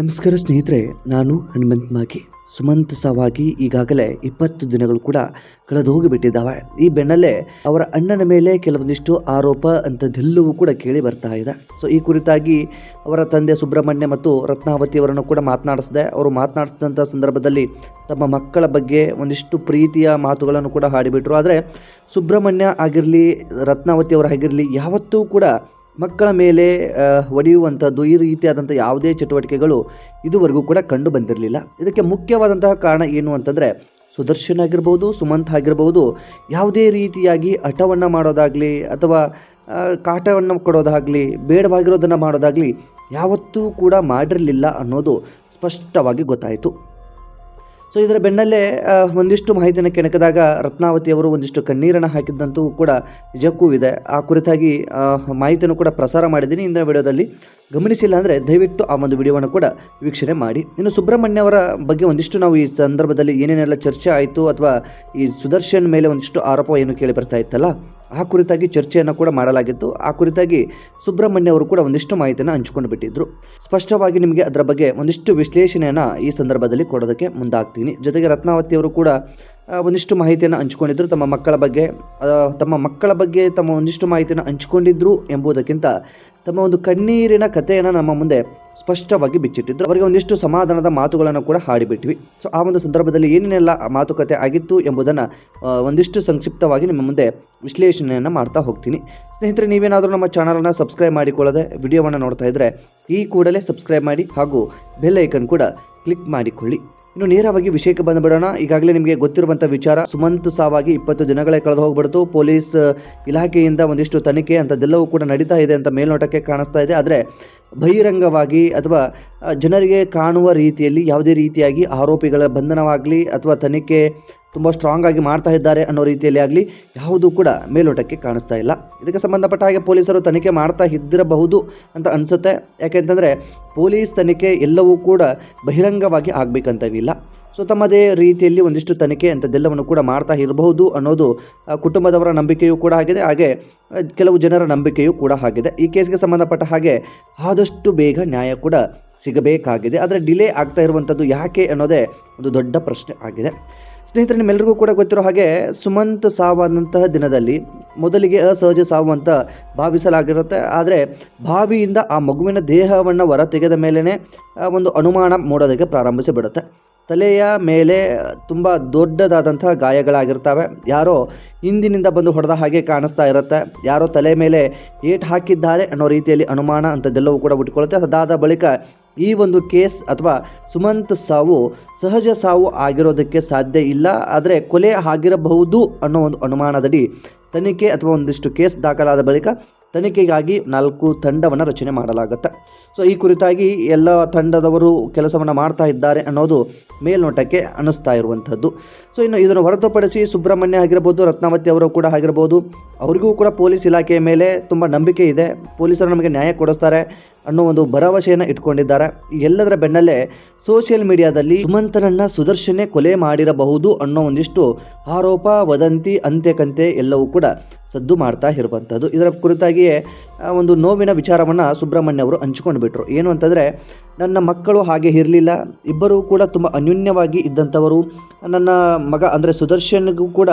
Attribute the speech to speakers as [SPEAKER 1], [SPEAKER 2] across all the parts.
[SPEAKER 1] ನಮಸ್ಕಾರ ಸ್ನೇಹಿತರೆ, ನಾನು ಹನುಮಂತ್ ಮಾಗಿ. ಸುಮಂತ್ ಸಾವಾಗಿ ಈಗಾಗಲೇ ಇಪ್ಪತ್ತು ದಿನಗಳು ಕೂಡ ಕಳೆದು ಹೋಗಿಬಿಟ್ಟಿದ್ದಾವೆ. ಈ ಬೆನ್ನಲ್ಲೇ ಅವರ ಅಣ್ಣನ ಮೇಲೆ ಕೆಲವೊಂದಿಷ್ಟು ಆರೋಪ ಅಂಥದ್ದೆಲ್ಲವೂ ಕೂಡ ಕೇಳಿ ಬರ್ತಾ ಇದೆ. ಸೊ ಈ ಕುರಿತಾಗಿ ಅವರ ತಂದೆ ಸುಬ್ರಹ್ಮಣ್ಯ ಮತ್ತು ರತ್ನಾವತಿ ಅವರನ್ನು ಕೂಡ ಮಾತನಾಡಿಸಿದೆ. ಅವರು ಮಾತನಾಡಿಸಿದಂಥ ಸಂದರ್ಭದಲ್ಲಿ ತಮ್ಮ ಮಕ್ಕಳ ಬಗ್ಗೆ ಒಂದಿಷ್ಟು ಪ್ರೀತಿಯ ಮಾತುಗಳನ್ನು ಕೂಡ ಹಾಡಿಬಿಟ್ರು. ಆದರೆ ಸುಬ್ರಹ್ಮಣ್ಯ ಆಗಿರಲಿ, ರತ್ನಾವತಿ ಅವರಾಗಿರಲಿ ಯಾವತ್ತೂ ಕೂಡ ಮಕ್ಕಳ ಮೇಲೆ ಒಡೆಯುವಂಥದ್ದು ಈ ರೀತಿಯಾದಂಥ ಯಾವುದೇ ಚಟುವಟಿಕೆಗಳು ಇದುವರೆಗೂ ಕೂಡ ಕಂಡು ಬಂದಿರಲಿಲ್ಲ. ಇದಕ್ಕೆ ಮುಖ್ಯವಾದಂತಹ ಕಾರಣ ಏನು ಅಂತಂದರೆ, ಸುದರ್ಶನ್ ಆಗಿರ್ಬೋದು, ಸುಮಂತ್ ಆಗಿರ್ಬೋದು, ಯಾವುದೇ ರೀತಿಯಾಗಿ ಹಠವನ್ನು ಮಾಡೋದಾಗಲಿ ಅಥವಾ ಕಾಟವನ್ನು ಕೊಡೋದಾಗಲಿ, ಬೇಡವಾಗಿರೋದನ್ನು ಮಾಡೋದಾಗಲಿ, ಯಾವತ್ತೂ ಕೂಡ ಮಾಡಿರಲಿಲ್ಲ ಅನ್ನೋದು ಸ್ಪಷ್ಟವಾಗಿ ಗೊತ್ತಾಯಿತು. ಸೊ ಇದರ ಬೆನ್ನಲ್ಲೇ ಒಂದಿಷ್ಟು ಮಾಹಿತಿಯನ್ನು ಕೆಣಕದಾಗ ರತ್ನಾವತಿ ಅವರು ಒಂದಿಷ್ಟು ಕಣ್ಣೀರನ್ನು ಹಾಕಿದ್ದಂತೂ ಕೂಡ ನಿಜಕ್ಕೂ ಇದೆ. ಆ ಕುರಿತಾಗಿ ಮಾಹಿತಿಯನ್ನು ಕೂಡ ಪ್ರಸಾರ ಮಾಡಿದ್ದೀನಿ. ಇಂದಿನ ವಿಡಿಯೋದಲ್ಲಿ ಗಮನಿಸಿಲ್ಲ ಅಂದರೆ ದಯವಿಟ್ಟು ಆ ಒಂದು ವಿಡಿಯೋವನ್ನು ಕೂಡ ವೀಕ್ಷಣೆ ಮಾಡಿ. ಇನ್ನು ಸುಬ್ರಹ್ಮಣ್ಯ ಅವರ ಬಗ್ಗೆ ಒಂದಿಷ್ಟು ನಾವು ಈ ಸಂದರ್ಭದಲ್ಲಿ ಏನೇನೆಲ್ಲ ಚರ್ಚೆ ಆಯಿತು ಅಥವಾ ಈ ಸುದರ್ಶನ್ ಮೇಲೆ ಒಂದಿಷ್ಟು ಆರೋಪ ಏನು ಕೇಳಿ ಬರ್ತಾ ಇತ್ತಲ್ಲ ಆ ಕುರಿತಾಗಿ ಚರ್ಚೆಯನ್ನು ಕೂಡ ಮಾಡಲಾಗಿತ್ತು. ಆ ಕುರಿತಾಗಿ ಸುಬ್ರಹ್ಮಣ್ಯ ಅವರು ಕೂಡ ಒಂದಿಷ್ಟು ಮಾಹಿತಿಯನ್ನು ಹಂಚಿಕೊಂಡು ಬಿಟ್ಟಿದ್ರು. ಸ್ಪಷ್ಟವಾಗಿ ನಿಮಗೆ ಅದರ ಬಗ್ಗೆ ಒಂದಿಷ್ಟು ವಿಶ್ಲೇಷಣೆಯನ್ನು ಈ ಸಂದರ್ಭದಲ್ಲಿ ಕೊಡೋದಕ್ಕೆ ಮುಂದಾಗ್ತೀನಿ. ಜೊತೆಗೆ ರತ್ನಾವತಿ ಅವರು ಕೂಡ ಒಂದಿಷ್ಟು ಮಾಹಿತಿಯನ್ನು ಹಂಚಿಕೊಂಡಿದ್ರು. ತಮ್ಮ ಮಕ್ಕಳ ಬಗ್ಗೆ ತಮ್ಮ ಮಕ್ಕಳ ಬಗ್ಗೆ ತಮ್ಮ ಒಂದಿಷ್ಟು ಮಾಹಿತಿಯನ್ನು ಹಂಚಿಕೊಂಡಿದ್ರು ಎಂಬುದಕ್ಕಿಂತ ತಮ್ಮ ಒಂದು ಕಣ್ಣೀರಿನ ಕಥೆಯನ್ನು ನಮ್ಮ ಮುಂದೆ ಸ್ಪಷ್ಟವಾಗಿ ಬಿಚ್ಚಿಟ್ಟಿದ್ರು. ಅವರಿಗೆ ಒಂದಿಷ್ಟು ಸಮಾಧಾನದ ಮಾತುಗಳನ್ನು ಕೂಡ ಹಾಡಿಬಿಟ್ವಿ. ಸೊ ಆ ಒಂದು ಸಂದರ್ಭದಲ್ಲಿ ಏನೇನೆಲ್ಲ ಮಾತುಕತೆ ಆಗಿತ್ತು ಎಂಬುದನ್ನು ಒಂದಿಷ್ಟು ಸಂಕ್ಷಿಪ್ತವಾಗಿ ನಿಮ್ಮ ಮುಂದೆ ವಿಶ್ಲೇಷಣೆಯನ್ನು ಮಾಡ್ತಾ ಹೋಗ್ತೀನಿ. ಸ್ನೇಹಿತರೆ, ನೀವೇನಾದರೂ ನಮ್ಮ ಚಾನಲನ್ನು ಸಬ್ಸ್ಕ್ರೈಬ್ ಮಾಡಿಕೊಳ್ಳದೆ ವಿಡಿಯೋವನ್ನು ನೋಡ್ತಾ ಇದ್ದರೆ ಈ ಕೂಡಲೇ ಸಬ್ಸ್ಕ್ರೈಬ್ ಮಾಡಿ ಹಾಗೂ ಬೆಲ್ ಐಕನ್ ಕೂಡ ಕ್ಲಿಕ್ ಮಾಡಿಕೊಳ್ಳಿ. ಇನ್ನು ನೇರವಾಗಿ ವಿಷಯಕ್ಕೆ ಬಂದ್ಬಿಡೋಣ. ಈಗಾಗಲೇ ನಿಮಗೆ ಗೊತ್ತಿರುವಂಥ ವಿಚಾರ, ಸುಮಂತ್ ಸಾವಾಗಿ ಇಪ್ಪತ್ತು ದಿನಗಳೇ ಕಳೆದು ಹೋಗ್ಬಿಡ್ತು. ಪೊಲೀಸ್ ಇಲಾಖೆಯಿಂದ ಒಂದಿಷ್ಟು ತನಿಖೆ ಅಂಥದ್ದೆಲ್ಲವೂ ಕೂಡ ನಡೀತಾ ಇದೆ ಅಂತ ಮೇಲ್ನೋಟಕ್ಕೆ ಕಾಣಿಸ್ತಾ ಇದೆ. ಆದರೆ ಬಹಿರಂಗವಾಗಿ ಅಥವಾ ಜನರಿಗೆ ಕಾಣುವ ರೀತಿಯಲ್ಲಿ ಯಾವುದೇ ರೀತಿಯಾಗಿ ಆರೋಪಿಗಳ ಬಂಧನವಾಗಲಿ ಅಥವಾ ತನಿಖೆ ತುಂಬ ಸ್ಟ್ರಾಂಗ್ ಆಗಿ ಮಾಡ್ತಾ ಇದ್ದಾರೆ ಅನ್ನೋ ರೀತಿಯಲ್ಲಿ ಆಗಲಿ ಯಾವುದೂ ಕೂಡ ಮೇಲೋಟಕ್ಕೆ ಕಾಣಿಸ್ತಾ ಇಲ್ಲ. ಇದಕ್ಕೆ ಸಂಬಂಧಪಟ್ಟ ಹಾಗೆ ಪೊಲೀಸರು ತನಿಖೆ ಮಾಡ್ತಾ ಇದ್ದಿರಬಹುದು ಅಂತ ಅನಿಸುತ್ತೆ. ಯಾಕೆಂತಂದರೆ ಪೊಲೀಸ್ ತನಿಖೆ ಎಲ್ಲವೂ ಕೂಡ ಬಹಿರಂಗವಾಗಿ ಆಗಬೇಕಂತೇನಿಲ್ಲ. ಸೊ ತಮ್ಮದೇ ರೀತಿಯಲ್ಲಿ ಒಂದಿಷ್ಟು ತನಿಖೆ ಅಂಥದ್ದೆಲ್ಲವನ್ನು ಕೂಡ ಮಾಡ್ತಾ ಇರಬಹುದು ಅನ್ನೋದು ಕುಟುಂಬದವರ ನಂಬಿಕೆಯೂ ಕೂಡ ಆಗಿದೆ. ಹಾಗೆ ಕೆಲವು ಜನರ ನಂಬಿಕೆಯೂ ಕೂಡ ಆಗಿದೆ. ಈ ಕೇಸ್ಗೆ ಸಂಬಂಧಪಟ್ಟ ಹಾಗೆ ಆದಷ್ಟು ಬೇಗ ನ್ಯಾಯ ಕೂಡ ಸಿಗಬೇಕಾಗಿದೆ. ಆದರೆ ಡಿಲೇ ಆಗ್ತಾ ಇರುವಂಥದ್ದು ಯಾಕೆ ಅನ್ನೋದೇ ಒಂದು ದೊಡ್ಡ ಪ್ರಶ್ನೆ ಆಗಿದೆ. ಸ್ನೇಹಿತರೆ ನಿಮ್ಮೆಲ್ಲರಿಗೂ ಕೂಡ ಗೊತ್ತಿರೋ ಹಾಗೆ ಸುಮಂತ್ ಸಾವಾದಂತಹ ದಿನದಲ್ಲಿ ಮೊದಲಿಗೆ ಅಸಹಜ ಸಾವು ಅಂತ ಭಾವಿಸಲಾಗಿರುತ್ತೆ. ಆದರೆ ಬಾವಿಯಿಂದ ಆ ಮಗುವಿನ ದೇಹವನ್ನು ಹೊರ ತೆಗೆದ ಮೇಲೇ ಒಂದು ಅನುಮಾನ ಮೂಡೋದಕ್ಕೆ ಪ್ರಾರಂಭಿಸಿ ಬಿಡುತ್ತೆ ತಲೆಯ ಮೇಲೆ ತುಂಬ ದೊಡ್ಡದಾದಂತಹ ಗಾಯಗಳಾಗಿರ್ತವೆ. ಯಾರೋ ಹಿಂದಿನಿಂದ ಬಂದು ಹೊಡೆದ ಹಾಗೆ ಕಾಣಿಸ್ತಾ ಇರುತ್ತೆ. ಯಾರೋ ತಲೆ ಮೇಲೆ ಏಟ್ ಹಾಕಿದ್ದಾರೆ ಅನ್ನೋ ರೀತಿಯಲ್ಲಿ ಅನುಮಾನ ಅಂಥದ್ದೆಲ್ಲವೂ ಕೂಡ ಬಿಟ್ಕೊಳ್ಳುತ್ತೆ ಅದಾದ ಬಳಿಕ ಈ ಒಂದು ಕೇಸ್ ಅಥವಾ ಸುಮಂತ್ ಸಾವು ಸಹಜ ಸಾವು ಆಗಿರೋದಕ್ಕೆ ಸಾಧ್ಯ ಇಲ್ಲ. ಆದರೆ ಕೊಲೆ ಆಗಿರಬಹುದು ಅನ್ನೋ ಒಂದು ಅನುಮಾನದಡಿ ತನಿಖೆ ಅಥವಾ ಒಂದಿಷ್ಟು ಕೇಸ್ ದಾಖಲಾದ ಬಳಿಕ ತನಿಖೆಗಾಗಿ ನಾಲ್ಕು ತಂಡವನ್ನು ರಚನೆ ಮಾಡಲಾಗುತ್ತೆ. ಸೊ ಈ ಕುರಿತಾಗಿ ಎಲ್ಲ ತಂಡದವರು ಕೆಲಸವನ್ನು ಮಾಡ್ತಾ ಇದ್ದಾರೆ ಅನ್ನೋದು ಮೇಲ್ನೋಟಕ್ಕೆ ಅನ್ನಿಸ್ತಾ ಇರುವಂಥದ್ದು. ಸೊ ಇನ್ನು ಇದನ್ನು ಹೊರತುಪಡಿಸಿ ಸುಬ್ರಹ್ಮಣ್ಯ ಆಗಿರ್ಬೋದು, ರತ್ನಾವತಿ ಅವರು ಕೂಡ ಆಗಿರ್ಬೋದು, ಅವರಿಗೂ ಕೂಡ ಪೊಲೀಸ್ ಇಲಾಖೆಯ ಮೇಲೆ ತುಂಬ ನಂಬಿಕೆ ಇದೆ. ಪೊಲೀಸರು ನಮಗೆ ನ್ಯಾಯ ಕೊಡಿಸ್ತಾರೆ ಅನ್ನೋ ಒಂದು ಭರವಸೆಯನ್ನು ಇಟ್ಕೊಂಡಿದ್ದಾರೆ. ಎಲ್ಲದರ ಬೆನ್ನಲ್ಲೇ ಸೋಷಿಯಲ್ ಮೀಡಿಯಾದಲ್ಲಿ ಸುಮಂತನನ್ನ ಸುದರ್ಶನೆ ಕೊಲೆ ಮಾಡಿರಬಹುದು ಅನ್ನೋ ಒಂದಿಷ್ಟು ಆರೋಪ, ವದಂತಿ ಅಂತೆಕಂತೆ ಎಲ್ಲವೂ ಕೂಡ ಸದ್ದು ಮಾಡ್ತಾ ಇರುವಂಥದ್ದು ಇದರ ಕುರಿತಾಗಿಯೇ ಒಂದು ನೋವಿನ ವಿಚಾರವನ್ನು ಸುಬ್ರಹ್ಮಣ್ಯ ಅವರು ಹಂಚಿಕೊಂಡು ಬಿಟ್ಟರು ಏನು ಅಂತಂದರೆ, ನನ್ನ ಮಕ್ಕಳು ಹಾಗೆ ಇರಲಿಲ್ಲ. ಇಬ್ಬರೂ ಕೂಡ ತುಂಬ ಅನ್ಯೋನ್ಯವಾಗಿ ಇದ್ದಂಥವರು, ನನ್ನ ಮಗ ಅಂದರೆ ಸುದರ್ಶನ್ಗೂ ಕೂಡ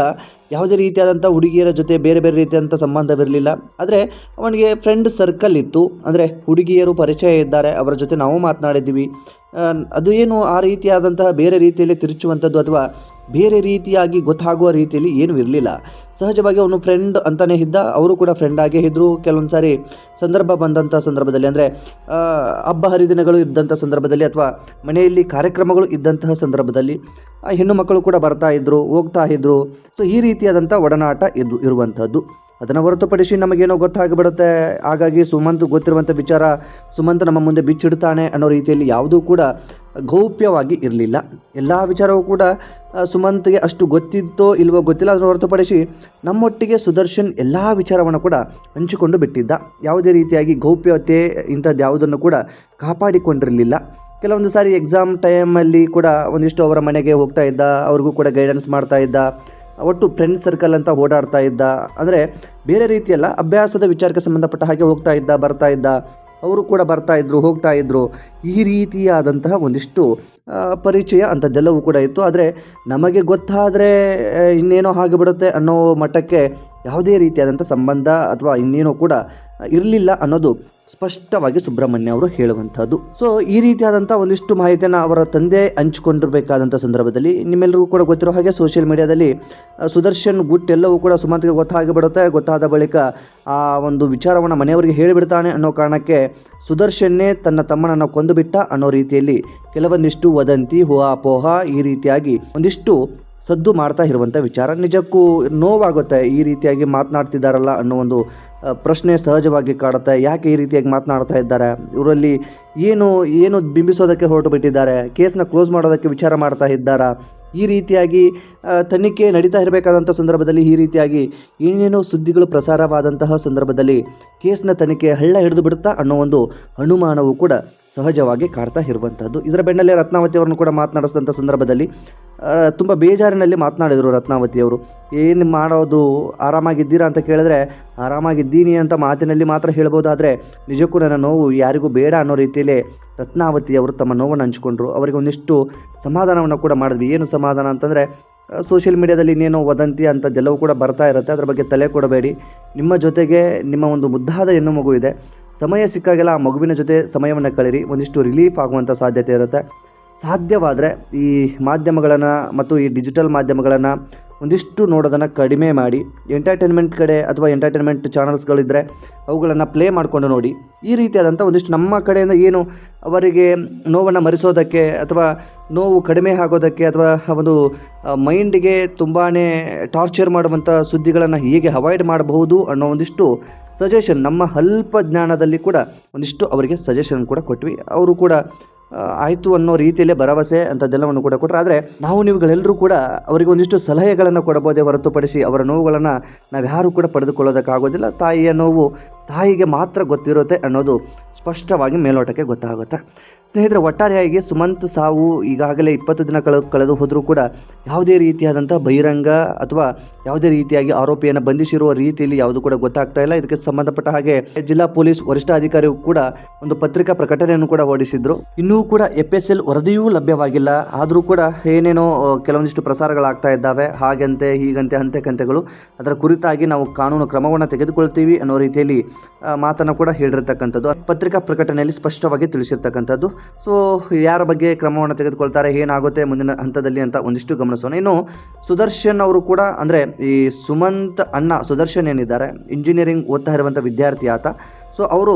[SPEAKER 1] ಯಾವುದೇ ರೀತಿಯಾದಂಥ ಹುಡುಗಿಯರ ಜೊತೆ ಬೇರೆ ಬೇರೆ ರೀತಿಯಾದಂಥ ಸಂಬಂಧವಿರಲಿಲ್ಲ. ಆದರೆ, ಅವನಿಗೆ ಫ್ರೆಂಡ್ ಸರ್ಕಲ್ ಇತ್ತು. ಅಂದರೆ ಹುಡುಗಿಯರು ಪರಿಚಯ ಇದ್ದಾರೆ, ಅವರ ಜೊತೆ ನಾವು ಮಾತನಾಡಿದ್ದೀವಿ. ಅದು ಏನು ಆ ರೀತಿಯಾದಂತಹ ಬೇರೆ ರೀತಿಯಲ್ಲಿ ತಿರುಚುವಂಥದ್ದು ಅಥವಾ ಬೇರೆ ರೀತಿಯಾಗಿ ಗೊತ್ತಾಗುವ ರೀತಿಯಲ್ಲಿ ಏನೂ ಇರಲಿಲ್ಲ. ಸಹಜವಾಗಿ ಅವನು ಫ್ರೆಂಡ್ ಅಂತಲೇ ಇದ್ದ, ಅವರು ಕೂಡ ಫ್ರೆಂಡ್ ಆಗೇ ಇದ್ದರು ಕೆಲವೊಂದು ಸಾರಿ ಸಂದರ್ಭ ಬಂದಂಥ ಸಂದರ್ಭದಲ್ಲಿ ಅಂದರೆ ಹಬ್ಬ ಹರಿದಿನಗಳು ಇದ್ದಂಥ ಸಂದರ್ಭದಲ್ಲಿ ಅಥವಾ ಮನೆಯಲ್ಲಿ ಕಾರ್ಯಕ್ರಮಗಳು ಇದ್ದಂತಹ ಸಂದರ್ಭದಲ್ಲಿ ಹೆಣ್ಣು ಮಕ್ಕಳು ಕೂಡ ಬರ್ತಾ ಇದ್ದರು ಹೋಗ್ತಾ ಇದ್ದರು ಸೊ ಈ ರೀತಿಯಾದಂಥ ಒಡನಾಟ ಇದು ಇರುವಂಥದ್ದು ಅದನ್ನು ಹೊರತುಪಡಿಸಿ ನಮಗೇನೋ ಗೊತ್ತಾಗಿಬಿಡುತ್ತೆ ಹಾಗಾಗಿ ಸುಮಂತ್ ಗೊತ್ತಿರುವಂಥ ವಿಚಾರ ಸುಮಂತ್ ನಮ್ಮ ಮುಂದೆ ಬಿಚ್ಚಿಡ್ತಾನೆ ಅನ್ನೋ ರೀತಿಯಲ್ಲಿ ಯಾವುದೂ ಕೂಡ ಗೌಪ್ಯವಾಗಿ ಇರಲಿಲ್ಲ. ಎಲ್ಲ ವಿಚಾರವೂ ಕೂಡ ಸುಮಂತ್ಗೆ ಅಷ್ಟು ಗೊತ್ತಿತ್ತೋ ಇಲ್ವೋ ಗೊತ್ತಿಲ್ಲ. ಅದನ್ನು ಹೊರತುಪಡಿಸಿ ನಮ್ಮೊಟ್ಟಿಗೆ ಸುದರ್ಶನ್ ಎಲ್ಲ ವಿಚಾರವನ್ನು ಕೂಡ ಹಂಚಿಕೊಂಡು ಬಿಟ್ಟಿದ್ದ. ಯಾವುದೇ ರೀತಿಯಾಗಿ ಗೌಪ್ಯತೆ ಇಂಥದ್ದು ಯಾವುದನ್ನು ಕೂಡ ಕಾಪಾಡಿಕೊಂಡಿರಲಿಲ್ಲ. ಕೆಲವೊಂದು ಸಾರಿ ಎಕ್ಸಾಮ್ ಟೈಮಲ್ಲಿ ಕೂಡ ಒಂದಿಷ್ಟು ಅವರ ಮನೆಗೆ ಹೋಗ್ತಾ ಇದ್ದ, ಅವ್ರಿಗೂ ಕೂಡ ಗೈಡೆನ್ಸ್ ಮಾಡ್ತಾ ಇದ್ದ. ಒಟ್ಟು ಫ್ರೆಂಡ್ ಸರ್ಕಲ್ ಅಂತ ಓಡಾಡ್ತಾ ಇದ್ದ. ಅಂದರೆ ಬೇರೆ ರೀತಿಯಲ್ಲ ಅಭ್ಯಾಸದ ವಿಚಾರಕ್ಕೆ ಸಂಬಂಧಪಟ್ಟ ಹಾಗೆ ಹೋಗ್ತಾ ಇದ್ದ, ಬರ್ತಾ ಇದ್ದ. ಅವರು ಕೂಡ ಬರ್ತಾ ಇದ್ರು, ಹೋಗ್ತಾ ಇದ್ರು. ಈ ರೀತಿಯಾದಂತಹ ಒಂದಿಷ್ಟು ಪರಿಚಯ ಅಂಥದ್ದೆಲ್ಲವೂ ಕೂಡ ಇತ್ತು. ಆದರೆ ನಮಗೆ ಗೊತ್ತಾದರೆ ಇನ್ನೇನೋ ಹಾಗೆ ಬಿಡುತ್ತೆ ಅನ್ನೋ ಮಟ್ಟಕ್ಕೆ ಯಾವುದೇ ರೀತಿಯಾದಂಥ ಸಂಬಂಧ ಅಥವಾ ಇನ್ನೇನೋ ಕೂಡ ಇರಲಿಲ್ಲ ಅನ್ನೋದು ಸ್ಪಷ್ಟವಾಗಿ ಸುಬ್ರಹ್ಮಣ್ಯ ಅವರು ಹೇಳುವಂಥದ್ದು. ಸೊ ಈ ರೀತಿಯಾದಂಥ ಒಂದಿಷ್ಟು ಮಾಹಿತಿಯನ್ನು ಅವರ ತಂದೆ ಹಂಚಿಕೊಂಡಿರಬೇಕಾದಂಥ ಸಂದರ್ಭದಲ್ಲಿ ನಿಮ್ಮೆಲ್ಲರಿಗೂ ಕೂಡ ಗೊತ್ತಿರೋ ಹಾಗೆ ಸೋಷಿಯಲ್ ಮೀಡಿಯಾದಲ್ಲಿ ಸುದರ್ಶನ್ ಗುಟ್ ಎಲ್ಲವೂ ಕೂಡ ಸುಮಂತ್ಗೆ ಗೊತ್ತಾಗಿಬಿಡುತ್ತೆ ಗೊತ್ತಾದ ಬಳಿಕ ಆ ಒಂದು ವಿಚಾರವನ್ನು ಮನೆಯವರಿಗೆ ಹೇಳಿಬಿಡ್ತಾನೆ ಅನ್ನೋ ಕಾರಣಕ್ಕೆ ಸುದರ್ಶನ್ನೇ ತನ್ನ ತಮ್ಮನನ್ನು ಕೊಂದುಬಿಟ್ಟ ಅನ್ನೋ ರೀತಿಯಲ್ಲಿ ಕೆಲವೊಂದಿಷ್ಟು ವದಂತಿ ಹುವಾಪೋಹ ಈ ರೀತಿಯಾಗಿ ಒಂದಿಷ್ಟು ಸದ್ದು ಮಾಡ್ತಾ ಇರುವಂಥ ವಿಚಾರ. ನಿಜಕ್ಕೂ ನೋವಾಗುತ್ತೆ ಈ ರೀತಿಯಾಗಿ ಮಾತನಾಡ್ತಿದ್ದಾರಲ್ಲ ಅನ್ನೋ ಒಂದು ಪ್ರಶ್ನೆ ಸಹಜವಾಗಿ ಕಾಡುತ್ತೆ. ಯಾಕೆ ಈ ರೀತಿಯಾಗಿ ಮಾತನಾಡ್ತಾ ಇದ್ದಾರೆ? ಇವರಲ್ಲಿ ಏನು ಏನು ಬಿಂಬಿಸೋದಕ್ಕೆ ಹೊರಟು ಬಿಟ್ಟಿದ್ದಾರೆ ಕೇಸ್ನ ಕ್ಲೋಸ್ ಮಾಡೋದಕ್ಕೆ ವಿಚಾರ ಮಾಡ್ತಾ ಇದ್ದಾರಾ? ಈ ರೀತಿಯಾಗಿ ತನಿಖೆ ನಡೀತಾ ಇರಬೇಕಾದಂಥ ಸಂದರ್ಭದಲ್ಲಿ ಈ ರೀತಿಯಾಗಿ ಏನೇನೋ ಸುದ್ದಿಗಳು ಪ್ರಸಾರವಾದಂತಹ ಸಂದರ್ಭದಲ್ಲಿ ಕೇಸ್ನ ತನಿಖೆ ಹಳ್ಳ ಹಿಡಿದು ಬಿಡುತ್ತಾ ಅನ್ನೋ ಒಂದು ಅನುಮಾನವು ಕೂಡ ಸಹಜವಾಗಿ ಕಾಡ್ತಾ ಇರುವಂಥದ್ದು. ಇದರ ಬೆನ್ನಲ್ಲೇ ರತ್ನಾವತಿ ಅವರನ್ನು ಕೂಡ ಮಾತನಾಡಿಸಿದಂಥ ಸಂದರ್ಭದಲ್ಲಿ ತುಂಬ ಬೇಜಾರಿನಲ್ಲಿ ಮಾತನಾಡಿದರು ರತ್ನಾವತಿ ಅವರು. ಏನು ಮಾಡೋದು? ಆರಾಮಾಗಿದ್ದೀರಾ ಅಂತ ಕೇಳಿದ್ರೆ, ಆರಾಮಾಗಿದ್ದೀನಿ ಅಂತ ಮಾತಿನಲ್ಲಿ ಮಾತ್ರ ಹೇಳ್ಬೋದಾದರೆ, ನಿಜಕ್ಕೂ ನನ್ನ ನೋವು ಯಾರಿಗೂ ಬೇಡ ಅನ್ನೋ ರೀತಿಯಲ್ಲಿ ರತ್ನಾವತಿ ಅವರು ತಮ್ಮ ನೋವನ್ನು ಹಂಚಿಕೊಂಡ್ರು. ಅವರಿಗೆ ಒಂದಿಷ್ಟು ಸಮಾಧಾನವನ್ನು ಕೂಡ ಮಾಡಿದ್ವಿ. ಏನು ಸಮಾಧಾನ ಅಂತಂದರೆ ಸೋಷಿಯಲ್ ಮೀಡಿಯಾದಲ್ಲಿ ಇನ್ನೇನೋ ವದಂತಿ ಅಂಥದ್ದೆಲ್ಲವೂ ಕೂಡ ಬರ್ತಾ ಇರುತ್ತೆ. ಅದರ ಬಗ್ಗೆ ತಲೆ ಕೊಡಬೇಡಿ. ನಿಮ್ಮ ಜೊತೆಗೆ ನಿಮ್ಮ ಒಂದು ಮುದ್ದಾದ ಹೆಣ್ಣು ಮಗು ಇದೆ. ಸಮಯ ಸಿಕ್ಕಾಗೆಲ್ಲ ಆ ಮಗುವಿನ ಜೊತೆ ಸಮಯವನ್ನು ಕಳೀರಿ. ಒಂದಿಷ್ಟು ರಿಲೀಫ್ ಆಗುವಂಥ ಸಾಧ್ಯತೆ ಇರುತ್ತೆ. ಸಾಧ್ಯವಾದರೆ ಈ ಮಾಧ್ಯಮಗಳನ್ನು ಮತ್ತು ಈ ಡಿಜಿಟಲ್ ಮಾಧ್ಯಮಗಳನ್ನು ಒಂದಿಷ್ಟು ನೋಡೋದನ್ನು ಕಡಿಮೆ ಮಾಡಿ ಎಂಟರ್ಟೈನ್ಮೆಂಟ್ ಕಡೆ ಅಥವಾ ಎಂಟರ್ಟೈನ್ಮೆಂಟ್ ಚಾನಲ್ಸ್ಗಳಿದ್ದರೆ ಅವುಗಳನ್ನು ಪ್ಲೇ ಮಾಡಿಕೊಂಡು ನೋಡಿ. ಈ ರೀತಿಯಾದಂಥ ಒಂದಿಷ್ಟು ನಮ್ಮ ಕಡೆಯಿಂದ ಏನು ಅವರಿಗೆ ನೋವನ್ನು ಮರೆಸೋದಕ್ಕೆ ಅಥವಾ ನೋವು ಕಡಿಮೆ ಆಗೋದಕ್ಕೆ ಅಥವಾ ಒಂದು ಮೈಂಡಿಗೆ ತುಂಬಾ ಟಾರ್ಚರ್ ಮಾಡುವಂಥ ಸುದ್ದಿಗಳನ್ನು ಹೇಗೆ ಅವಾಯ್ಡ್ ಮಾಡಬಹುದು ಅನ್ನೋ ಒಂದಿಷ್ಟು ಸಜೆಷನ್ ನಮ್ಮ ಅಲ್ಪ ಜ್ಞಾನದಲ್ಲಿ ಕೂಡ ಒಂದಿಷ್ಟು ಅವರಿಗೆ ಸಜೆಷನ್ ಕೂಡ ಕೊಟ್ವಿ. ಅವರು ಕೂಡ ಆಯಿತು ಅನ್ನೋ ರೀತಿಯಲ್ಲೇ ಭರವಸೆ ಅಂಥದ್ದೆಲ್ಲವನ್ನು ಕೂಡ ಕೊಟ್ಟರೆ ಆದರೆ ನಾವು ನೀವುಗಳೆಲ್ಲರೂ ಕೂಡ ಅವರಿಗೆ ಒಂದಿಷ್ಟು ಸಲಹೆಗಳನ್ನು ಕೊಡಬಹುದೇ ಹೊರತುಪಡಿಸಿ ಅವರ ನೋವುಗಳನ್ನು ನಾವು ಯಾರೂ ಕೂಡ ಪಡೆದುಕೊಳ್ಳೋದಕ್ಕಾಗೋದಿಲ್ಲ. ತಾಯಿಯ ನೋವು ತಾಯಿಗೆ ಮಾತ್ರ ಗೊತ್ತಿರುತ್ತೆ ಅನ್ನೋದು ಸ್ಪಷ್ಟವಾಗಿ ಮೇಲೋಟಕ್ಕೆ ಗೊತ್ತಾಗುತ್ತೆ. ಸ್ನೇಹಿತರೆ, ಒಟ್ಟಾರೆಯಾಗಿ ಸುಮಂತ್ ಸಾವು ಈಗಾಗಲೇ ಇಪ್ಪತ್ತು ದಿನ ಕಳೆ ಕಳೆದು ಹೋದರೂ ಕೂಡ ಯಾವುದೇ ರೀತಿಯಾದಂಥ ಬಹಿರಂಗ ಅಥವಾ ಯಾವುದೇ ರೀತಿಯಾಗಿ ಆರೋಪಿಯನ್ನು ಬಂಧಿಸಿರುವ ರೀತಿಯಲ್ಲಿ ಯಾವುದು ಕೂಡ ಗೊತ್ತಾಗ್ತಾ ಇಲ್ಲ. ಇದಕ್ಕೆ ಸಂಬಂಧಪಟ್ಟ ಹಾಗೆ ಜಿಲ್ಲಾ ಪೊಲೀಸ್ ವರಿಷ್ಠಾಧಿಕಾರಿಯು ಕೂಡ ಒಂದು ಪತ್ರಿಕಾ ಪ್ರಕಟಣೆಯನ್ನು ಕೂಡ ಹೊರಡಿಸಿದ್ರು. ಇನ್ನೂ ಕೂಡ ಎಫ್ ಎಸ್ ಎಲ್ ವರದಿಯೂ ಲಭ್ಯವಾಗಿಲ್ಲ. ಆದರೂ ಕೂಡ ಏನೇನೋ ಕೆಲವೊಂದಿಷ್ಟು ಪ್ರಸಾರಗಳಾಗ್ತಾ ಇದ್ದಾವೆ. ಹಾಗಂತೆ, ಹೀಗಂತೆ ಅಂತೆ ಕಂತೆಗಳು ಅದರ ಕುರಿತಾಗಿ ನಾವು ಕಾನೂನು ಕ್ರಮವನ್ನು ತೆಗೆದುಕೊಳ್ತೀವಿ ಅನ್ನೋ ರೀತಿಯಲ್ಲಿ ಮಾತನ್ನು ಕೂಡ ಹೇಳಿರ್ತಕ್ಕಂಥದ್ದು. ಪತ್ರಿಕಾ ಪ್ರಕಟಣೆಯಲ್ಲಿ ಸ್ಪಷ್ಟವಾಗಿ ತಿಳಿಸಿರ್ತಕ್ಕಂಥದ್ದು. ಸೊ ಯಾರ ಬಗ್ಗೆ ಕ್ರಮವನ್ನು ತೆಗೆದುಕೊಳ್ತಾರೆ, ಏನಾಗುತ್ತೆ ಮುಂದಿನ ಹಂತದಲ್ಲಿ ಅಂತ ಒಂದಿಷ್ಟು ಗಮನಿಸೋಣ. ಇನ್ನು, ಸುದರ್ಶನ್ ಅವರು ಕೂಡ, ಅಂದರೆ ಈ ಸುಮಂತ್ ಅಣ್ಣ ಸುದರ್ಶನ್ ಏನಿದ್ದಾರೆ ಇಂಜಿನಿಯರಿಂಗ್ ಓದ್ತಾ ಇರುವಂಥ ವಿದ್ಯಾರ್ಥಿ ಆತ. ಸೊ ಅವರು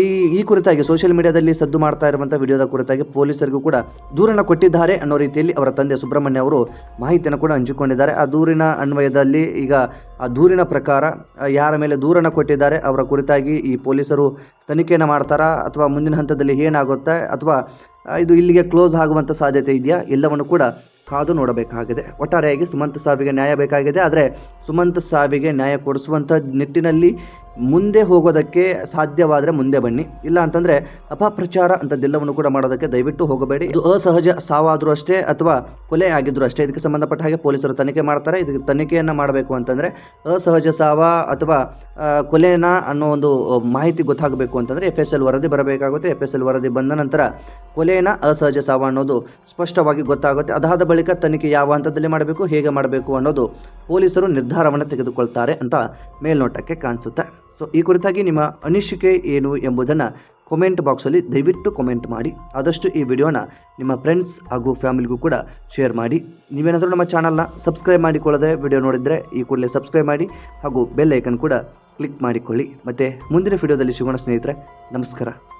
[SPEAKER 1] ಈ ಈ ಕುರಿತಾಗಿ ಸೋಷಿಯಲ್ ಮೀಡಿಯಾದಲ್ಲಿ ಸದ್ದು ಮಾಡ್ತಾ ಇರುವಂಥ ವಿಡಿಯೋದ ಕುರಿತಾಗಿ ಪೊಲೀಸರಿಗೂ ಕೂಡ ದೂರನ್ನು ಕೊಟ್ಟಿದ್ದಾರೆ ಅನ್ನೋ ರೀತಿಯಲ್ಲಿ ಅವರ ತಂದೆ ಸುಬ್ರಹ್ಮಣ್ಯ ಅವರು ಮಾಹಿತಿಯನ್ನು ಕೂಡ ಹಂಚಿಕೊಂಡಿದ್ದಾರೆ. ಆ ದೂರಿನ ಅನ್ವಯದಲ್ಲಿ ಈಗ ಆ ದೂರಿನ ಪ್ರಕಾರ ಯಾರ ಮೇಲೆ ದೂರನ್ನು ಕೊಟ್ಟಿದ್ದಾರೆ, ಅವರ ಕುರಿತಾಗಿ ಈ ಪೊಲೀಸರು ತನಿಖೆಯನ್ನು ಮಾಡ್ತಾರಾ, ಅಥವಾ ಮುಂದಿನ ಹಂತದಲ್ಲಿ ಏನಾಗುತ್ತೆ, ಅಥವಾ ಇದು ಇಲ್ಲಿಗೆ ಕ್ಲೋಸ್ ಆಗುವಂಥ ಸಾಧ್ಯತೆ ಇದೆಯಾ, ಎಲ್ಲವನ್ನು ಕೂಡ ಕಾದು ನೋಡಬೇಕಾಗಿದೆ. ಒಟ್ಟಾರೆಯಾಗಿ ಸುಮಂತ್ ಸಾವಿಗೆ ನ್ಯಾಯ ಬೇಕಾಗಿದೆ. ಆದರೆ ಸುಮಂತ್ ಸಾವಿಗೆ ನ್ಯಾಯ ಕೊಡಿಸುವಂಥ ನಿಟ್ಟಿನಲ್ಲಿ ಮುಂದೆ ಹೋಗೋದಕ್ಕೆ ಸಾಧ್ಯವಾದರೆ ಮುಂದೆ ಬನ್ನಿ. ಇಲ್ಲ ಅಂತಂದರೆ ಅಪಪ್ರಚಾರ ಅಂಥದ್ದೆಲ್ಲವನ್ನು ಕೂಡ ಮಾಡೋದಕ್ಕೆ ದಯವಿಟ್ಟು ಹೋಗಬೇಡಿ. ಇದು ಅಸಹಜ ಸಾವಾದರೂ ಅಷ್ಟೇ ಅಥವಾ ಕೊಲೆ ಆಗಿದ್ರು ಅಷ್ಟೇ. ಇದಕ್ಕೆ ಸಂಬಂಧಪಟ್ಟ ಹಾಗೆ ಪೊಲೀಸರು ತನಿಖೆ ಮಾಡ್ತಾರೆ. ಇದಕ್ಕೆ ತನಿಖೆಯನ್ನು ಮಾಡಬೇಕು ಅಂತಂದರೆ ಅಸಹಜ ಸಾವ ಅಥವಾ ಕೊಲೆನ ಅನ್ನೋ ಒಂದು ಮಾಹಿತಿ ಗೊತ್ತಾಗಬೇಕು ಅಂತಂದರೆ ಎಫ್ ಎಸ್ ಎಲ್ ವರದಿ ಬರಬೇಕಾಗುತ್ತೆ. ಎಫ್ ಎಸ್ ಎಲ್ ವರದಿ ಬಂದ ನಂತರ ಕೊಲೆನ ಅಸಹಜ ಸಾವ ಅನ್ನೋದು ಸ್ಪಷ್ಟವಾಗಿ ಗೊತ್ತಾಗುತ್ತೆ. ಅದಾದ ಬಳಿಕ ತನಿಖೆ ಯಾವ ಹಂತದಲ್ಲಿ ಮಾಡಬೇಕು, ಹೇಗೆ ಮಾಡಬೇಕು ಅನ್ನೋದು ಪೊಲೀಸರು ನಿರ್ಧಾರವನ್ನು ತೆಗೆದುಕೊಳ್ತಾರೆ ಅಂತ ಮೇಲ್ನೋಟಕ್ಕೆ ಕಾಣಿಸುತ್ತೆ. ಸೊ ಈ ಕುರಿತಾಗಿ ನಿಮ್ಮ ಅನಿಸಿಕೆ ಏನು ಎಂಬುದನ್ನು ಕಮೆಂಟ್ ಬಾಕ್ಸಲ್ಲಿ ದಯವಿಟ್ಟು ಕಮೆಂಟ್ ಮಾಡಿ. ಆದಷ್ಟು ಈ ವಿಡಿಯೋನ ನಿಮ್ಮ ಫ್ರೆಂಡ್ಸ್ ಹಾಗೂ ಫ್ಯಾಮಿಲಿಗೂ ಕೂಡ ಶೇರ್ ಮಾಡಿ. ನೀವೇನಾದರೂ ನಮ್ಮ ಚಾನಲ್ನ ಸಬ್ಸ್ಕ್ರೈಬ್ ಮಾಡಿಕೊಳ್ಳದೆ ವಿಡಿಯೋ ನೋಡಿದರೆ ಈ ಕೂಡಲೇ ಸಬ್ಸ್ಕ್ರೈಬ್ ಮಾಡಿ ಹಾಗೂ ಬೆಲ್ ಐಕನ್ ಕೂಡ ಕ್ಲಿಕ್ ಮಾಡಿಕೊಳ್ಳಿ. ಮತ್ತು ಮುಂದಿನ ವಿಡಿಯೋದಲ್ಲಿ ಸಿಗೋಣ ಸ್ನೇಹಿತರೆ, ನಮಸ್ಕಾರ.